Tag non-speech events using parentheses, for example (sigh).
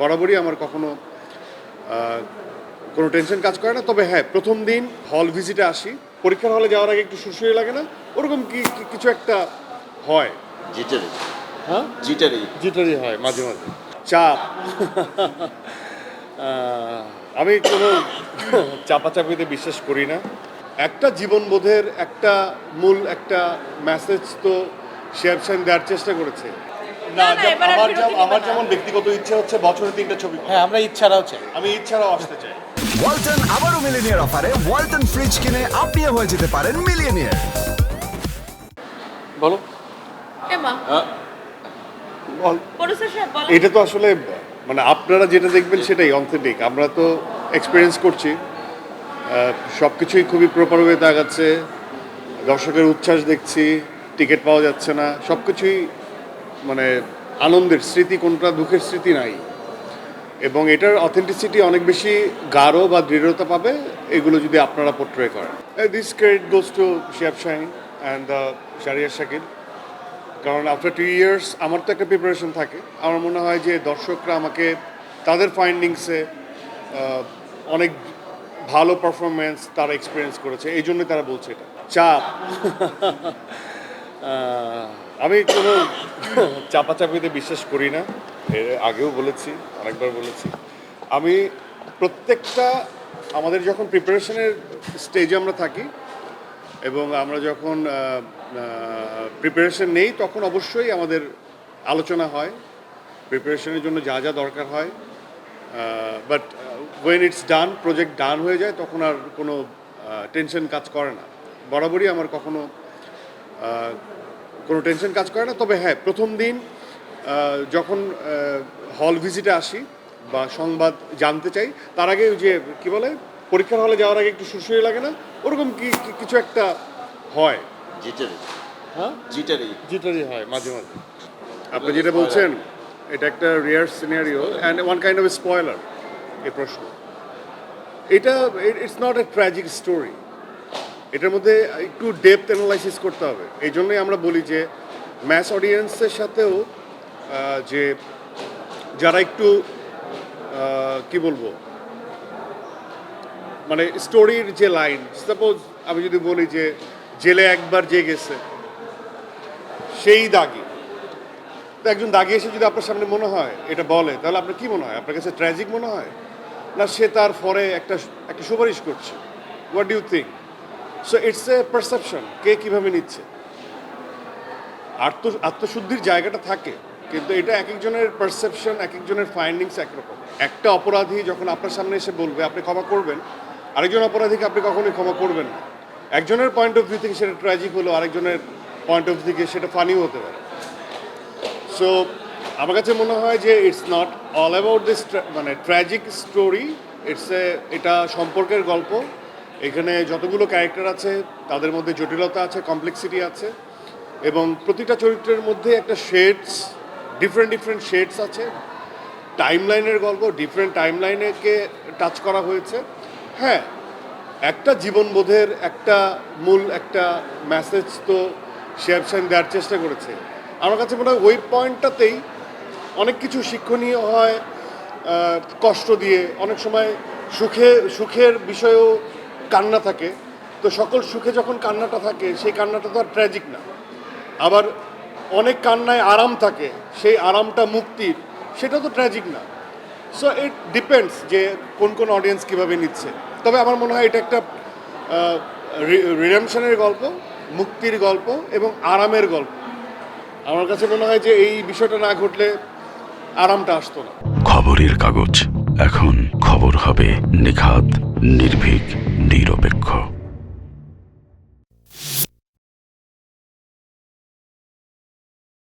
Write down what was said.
বরাবরই আমার কখনো কোনো টেনশন কাজ করে না। তবে হ্যাঁ প্রথম দিন হল ভিজিটে আসি। পরীক্ষার হলে যাওয়ার আগে একটু সুশুয়ে লাগে না। ওরকম কি কিছু একটা হয়। জিটারি হ্যাঁ? জিটারি জিটারই হয় মাঝে মাঝে। চাপ। আমি কোনো চাপাচাপিতে বিশ্বাস করি না। একটা জীবনবোধের একটা মূল একটা মেসেজ তো শেয়ার সাইন দেওয়ার চেষ্টা করেছে। না আমার যেমন আমার যেমন ব্যক্তিগত ইচ্ছে হচ্ছে বছরে তিনটা ছবি হ্যাঁ আমরা ইচ্ছারাও চাই। আমি ইচ্ছারাও আসতে চাই। ওয়ালটন আবারও মিলিনিয়ার অফারে ওয়ালটন ফ্রিজ কিনে আপনিও হয়ে যেতে পারেন মিলিয়নিয়ার। বলো। এমা বল। এটা তো আসলে মানে আপনারা যেটা দেখবেন সেটাই অথেন্টিক আমরা তো এক্সপিরিয়েন্স করছি। সব কিছুই খুবই প্রপার ওয়েতে আগাচ্ছে। দর্শকের উচ্ছ্বাস দেখছি। টিকিট পাওয়া যাচ্ছে না। সব কিছুই মানে আনন্দের স্মৃতি কোনটা, দুঃখের স্মৃতি নাই। এবং এটার অথেন্টিসিটি অনেক বেশি গাঢ় বা দৃঢ়তা পাবে, এগুলো যদি আপনারা পোট্রে করেন। This credit goes to Shiyab Shahin and the Shariar Shakib কারণ আফটার টু ইয়ার্স আমার তো একটা প্রিপারেশন থাকে। আমার মনে হয় যে দর্শকরা আমাকে তাদের ফাইন্ডিংসে অনেক ভালো পারফরমেন্স তারা এক্সপিরিয়েন্স করেছে। এই জন্যই তারা বলছে এটা। চাপ। (laughs) আমি কোনো চাপাচাপিতে বিশ্বাস করি না। এর আগেও বলেছি অনেকবার বলেছি। আমি প্রত্যেকটা, আমাদের যখন প্রিপারেশনের স্টেজে আমরা থাকি এবং আমরা যখন প্রিপারেশন নেই, তখন অবশ্যই আমাদের আলোচনা হয় প্রিপারেশনের জন্য যা যা দরকার হয়। But when it's done project done হয়ে যায়, তখন আর কোনো টেনশন কাজ করে না। বরাবরই আমার কখনো কোনো টেনশন কাজ করে না। তবে হ্যাঁ প্রথম দিন যখন হল ভিজিটে আসি বা সংবাদ জানতে চাই তার আগে ওই যে কি বলে পরীক্ষার হলে যাওয়ার আগে একটু সুশুয়ে লাগে না? ওরকম কি কিছু একটা হয়? জিটারি হ্যাঁ? জিটারি জিটারি হয় মাঝে মাঝে। আপনি যেটা বলছেন এটা একটা rare scenario and one kind of spoiler এই প্রশ্ন। এটা it's not a tragic story এটার মধ্যে একটু ডেপথ অ্যানালাইসিস করতে হবে। এই জন্যই আমরা বলি যে ম্যাস অডিয়েন্সের সাথেও যে যারা একটু কি বলব? মানে স্টোরির যে লাইন সাপোজ আমি যদি বলি যে, জেলে একবার যে গেছে, সেই দাগি। তো একজন দাগি এসে যদি আপনার সামনে মনে হয়, এটা বলে, তাহলে আপনার কি মনে হয়? আপনার কাছে ট্র্যাজিক মনে হয়? না সে তার ফরে একটা একটা সুপারিশ করছে? What do think so it's a perception কে কীভাবে নিচ্ছে? আত্ম, আত্মশুদ্ধির জায়গাটা থাকে, কিন্তু এটা এক একজনের পারসেপশন এক একজনের ফাইন্ডিংস একরকম। একটা অপরাধী যখন আপনার সামনে এসে বলবে, আপনি ক্ষমা করবেন, আরেকজন অপরাধীকে আপনি কখনোই ক্ষমা করবেন না। একজনের পয়েন্ট অফ ভিউ থেকে সেটা ট্র্যাজিক হলো আরেকজনের পয়েন্ট অফ ভিউ থেকে সেটা ফানিও হতে পারে। সো আমার কাছে মনে হয় যে it's not all about this মানে ট্র্যাজিক স্টোরি ইটস এ এটা সম্পর্কের গল্প। এখানে যতগুলো ক্যারেক্টার আছে, তাদের মধ্যে জটিলতা আছে কমপ্লেক্সিটি আছে, এবং প্রতিটা চরিত্রের মধ্যে একটা শেডস ডিফারেন্ট ডিফারেন্ট শেডস আছে। টাইম লাইনের গল্প ডিফারেন্ট টাইম লাইনেকে টাচ করা হয়েছে। হ্যাঁ একটা জীবনবোধের একটা মূল, একটা মেসেজ তো শেয়ার সাইন দেওয়ার চেষ্টা করেছে। আমার কাছে মনে হয় ওই পয়েন্টটাতেই অনেক কিছু শিক্ষণীয় হয় কষ্ট দিয়ে। অনেক সময় সুখে, সুখের বিষয়েও কান্না থাকে, তো সকল সুখে যখন কান্নাটা থাকে, সেই কান্নাটা তো আর ট্র্যাজিক না। আবার অনেক কান্নায় আরাম থাকে, সেই আরামটা মুক্তির, সেটা তো ট্র্যাজিক না। সো ইট ডিপেন্ডস যে কোন কোন অডিয়েন্স কীভাবে নিচ্ছে। তবে আমার মনে হয় এটা একটা রিডেমশনের গল্প, মুক্তির গল্প এবং আরামের গল্প। আমার কাছে মনে হয় যে এই বিষয়টা না ঘটলে আরামটা আসতো না। খবরের কাগজ, এখন খবর হবে নিখাত, নির্ভীক। নিরপেক্ষ।